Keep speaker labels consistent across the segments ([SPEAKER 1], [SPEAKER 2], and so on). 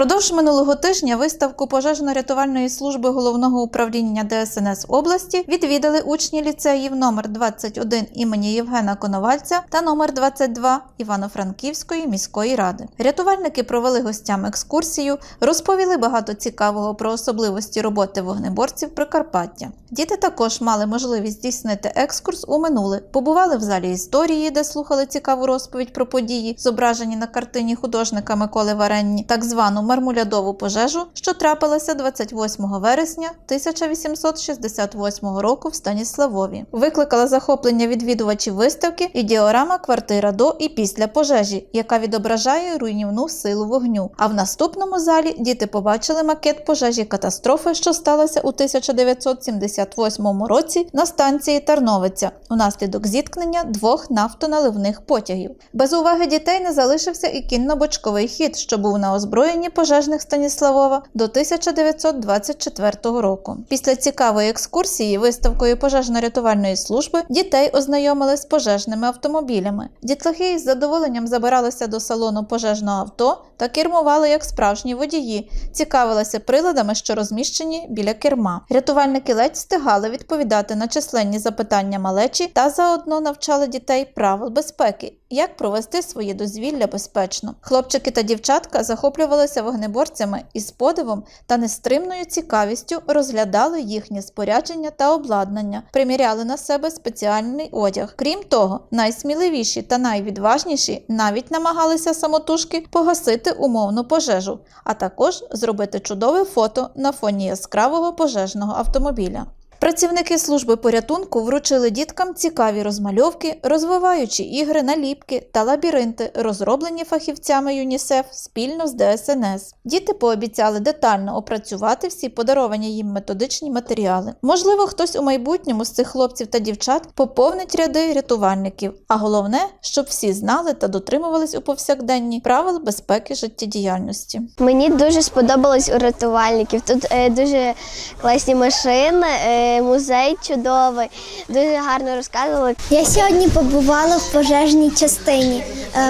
[SPEAKER 1] Впродовж минулого тижня виставку пожежно-рятувальної служби головного управління ДСНС області відвідали учні ліцеїв номер 21 імені Євгена Коновальця та номер 22 Івано-Франківської міської ради. Рятувальники провели гостям екскурсію, розповіли багато цікавого про особливості роботи вогнеборців Прикарпаття. Діти також мали можливість здійснити екскурс у минуле, побували в залі історії, де слухали цікаву розповідь про події, зображені на картині художника Миколи Варенні, так звану мармулядову пожежу, що трапилася 28 вересня 1868 року в Станіславові. Викликала захоплення відвідувачів виставки і діорама квартира до і після пожежі, яка відображає руйнівну силу вогню. А в наступному залі діти побачили макет пожежі катастрофи, що сталася у 1978 році на станції Тарновиця унаслідок зіткнення двох нафтоналивних потягів. Без уваги дітей не залишився і кінно-бочковий хід, що був на озброєнні пожежних Станіславова до 1924 року. Після цікавої екскурсії виставкою пожежно-рятувальної служби дітей ознайомили з пожежними автомобілями. Дітлахи із задоволенням забиралися до салону пожежного авто та кермували як справжні водії, цікавилися приладами, що розміщені біля керма. Рятувальники ледь встигали відповідати на численні запитання малечі та заодно навчали дітей правил безпеки. Як провести своє дозвілля безпечно? Хлопчики та дівчатка захоплювалися вогнеборцями і з подивом та нестримною цікавістю розглядали їхнє спорядження та обладнання, приміряли на себе спеціальний одяг. Крім того, найсміливіші та найвідважніші навіть намагалися самотужки погасити умовну пожежу, а також зробити чудове фото на фоні яскравого пожежного автомобіля. Працівники служби порятунку вручили діткам цікаві розмальовки, розвиваючі ігри, наліпки та лабіринти, розроблені фахівцями ЮНІСЕФ спільно з ДСНС. Діти пообіцяли детально опрацювати всі подаровані їм методичні матеріали. Можливо, хтось у майбутньому з цих хлопців та дівчат поповнить ряди рятувальників. А головне, щоб всі знали та дотримувались у повсякденні правил безпеки життєдіяльності.
[SPEAKER 2] Мені дуже сподобалось у рятувальників. Тут е, дуже класні машини, е, музей чудовий, дуже гарно розказували.
[SPEAKER 3] Я сьогодні побувала в пожежній частині.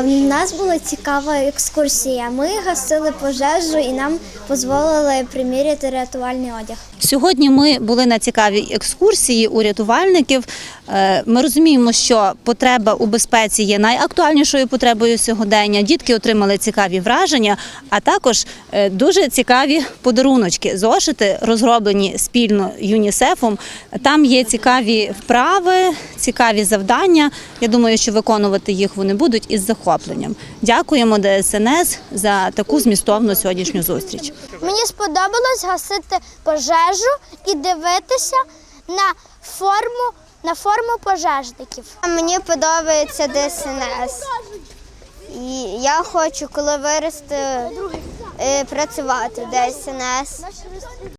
[SPEAKER 3] У нас була цікава екскурсія. Ми гасили пожежу і нам дозволили приміряти рятувальний одяг.
[SPEAKER 4] Сьогодні ми були на цікавій екскурсії у рятувальників. Е, Ми розуміємо, що потреба у безпеці є найактуальнішою потребою сьогодення. Дітки отримали цікаві враження, а також е, дуже цікаві подаруночки. Зошити розроблені спільно ЮНІСЕФом. Там є цікаві вправи, цікаві завдання. Я думаю, що виконувати їх вони будуть із захопленням. Дякуємо ДСНС за таку змістовну сьогоднішню зустріч.
[SPEAKER 3] Мені сподобалось гасити пожежу і дивитися на форму, на форму пожежників. Мені подобається ДСНС. І я хочу, коли вирости, працювати в ДСНС.